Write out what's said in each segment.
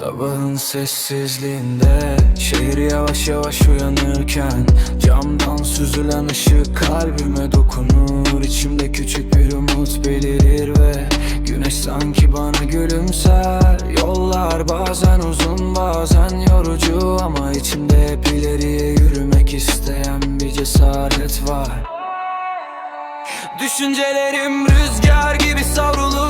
Sabahın sessizliğinde Şehir yavaş yavaş uyanırken Camdan süzülen ışık kalbime dokunur. İçimde küçük bir umut belirir ve Güneş sanki bana gülümser. Yollar bazen uzun bazen yorucu Ama içimde hep ileriye yürümek isteyen bir cesaret var. Düşüncelerim rüzgar gibi savrulurken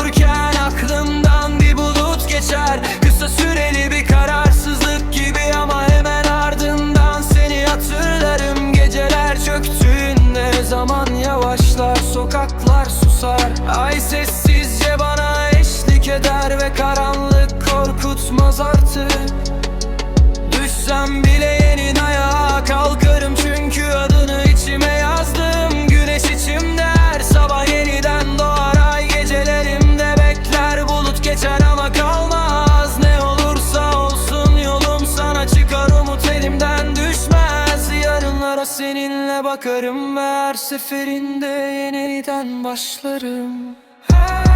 Ay sessizce bana eşlik eder Ve karanlık korkutmaz artık seninle bakarım Ve her seferinde yeniden başlarım. Hey